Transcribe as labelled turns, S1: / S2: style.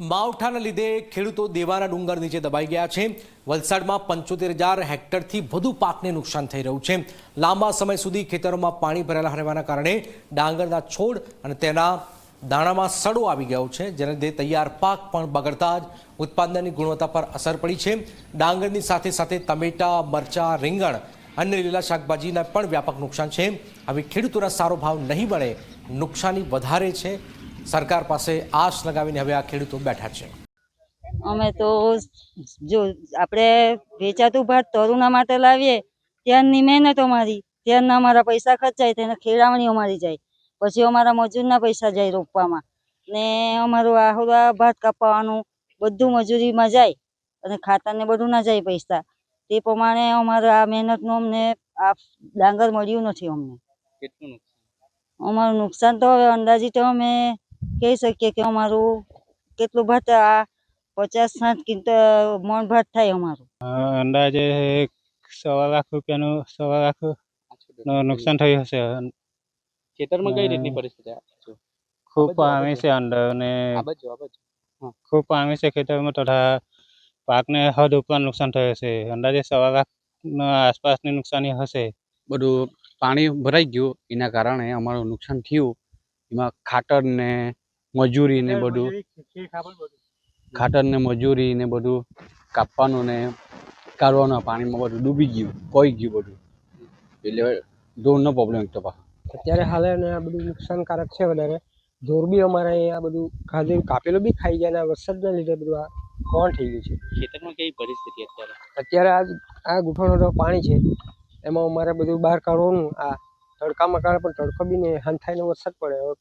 S1: માવઠાના લીધે ખેડૂતો દેવાના ડુંગર નીચે દબાઈ ગયા છે. વલસાડમાં પંચોતેર હજાર હેક્ટરથી વધુ પાકને નુકસાન થઈ રહ્યું છે. લાંબા સમય સુધી ખેતરોમાં પાણી ભરેલા રહેવાના કારણે ડાંગરના છોડ અને તેના દાણામાં સડો આવી ગયો છે, જેને લીધે તૈયાર પાક પણ બગડતા જ ઉત્પાદનની ગુણવત્તા પર અસર પડી છે. ડાંગરની સાથે સાથે ટમેટા, મરચા, રીંગણ અન્ય લીલા શાકભાજીના પણ વ્યાપક નુકસાન છે. હવે ખેડૂતોના સારો ભાવ નહીં મળે, નુકસાની વધારે છે. સરકાર પાસે આશ લગાવીને હવે આ ખેડૂતો બેઠા છે.
S2: અમે તો જો આપણે વેચાતું ભાત તરુણા માટે લાવીએ ત્યારની મહેનત અમારી ત્યારના અમારા પૈસા ખર્ચાય તેને ખેડાવણી અમારી જાય પછી અમારા મજૂરના પૈસા જાય રોપવામાં. ને અમારું આહુરા ભાત કાપવાનું બધું મજૂરીમાં જાય અને ખાતરને બધું ના જાય પૈસા. તે પ્રમાણે અમારે આ મહેનતનું અમને આ ડાંગર મળ્યું નથી અમને.
S3: કેટલું
S2: અમારું નુકસાન તો હવે અંદાજિત અમે કહી શકીએ કે અમારું કેટલું ભાત આ પચાસ સાઠ ક્વિન્ટલ મણ ભાત થાય અમારું.
S4: અંદાજે સવા લાખ રૂપિયાનું સવા લાખનું નુકસાન થયું હશે.
S3: ખેતરમાં કઈ રીતની પરિસ્થિતિ
S4: ખૂબ પામી છે અંદર અને ખૂબ પામી છે ખેતરમાં તથા પાકને હદ ઉપર નુકસાન થયું છે અંદાજે સવા લાખના આસપાસની નુકસાની હશે.
S5: બધું પાણી ભરાઈ ગયું. એના કારણે અમારું નુકસાન થયું. એમાં ખાતર ને મજૂરી ને બધું. ખાતર ને મજૂરી ને બધું કાપવાનું ને કાઢવાનું પાણીમાં બધું ડૂબી ગયું કોઈ ગયું બધું. એટલે ઢોરનો પ્રોબ્લેમ એક તો પાછો.
S6: અત્યારે હાલે ને આ બધું નુકસાનકારક છે વધારે. ઢોર બી અમારે અહીંયા બધું ખાધેલું કાપેલું બી ખાઈ ગયા અને આ વરસાદના લીધે બધું આ કોણ થઈ ગયું છે.
S3: ખેતરમાં કેવી પરિસ્થિતિ અત્યારે?
S6: અત્યારે આ આ ગુફાનો તો પાણી છે. એમાં અમારે બધું બહાર કાઢવાનું આ તડકામાં કાઢે પણ તડકો બી નહીં હાન થાય ને વરસાદ પડે. હવે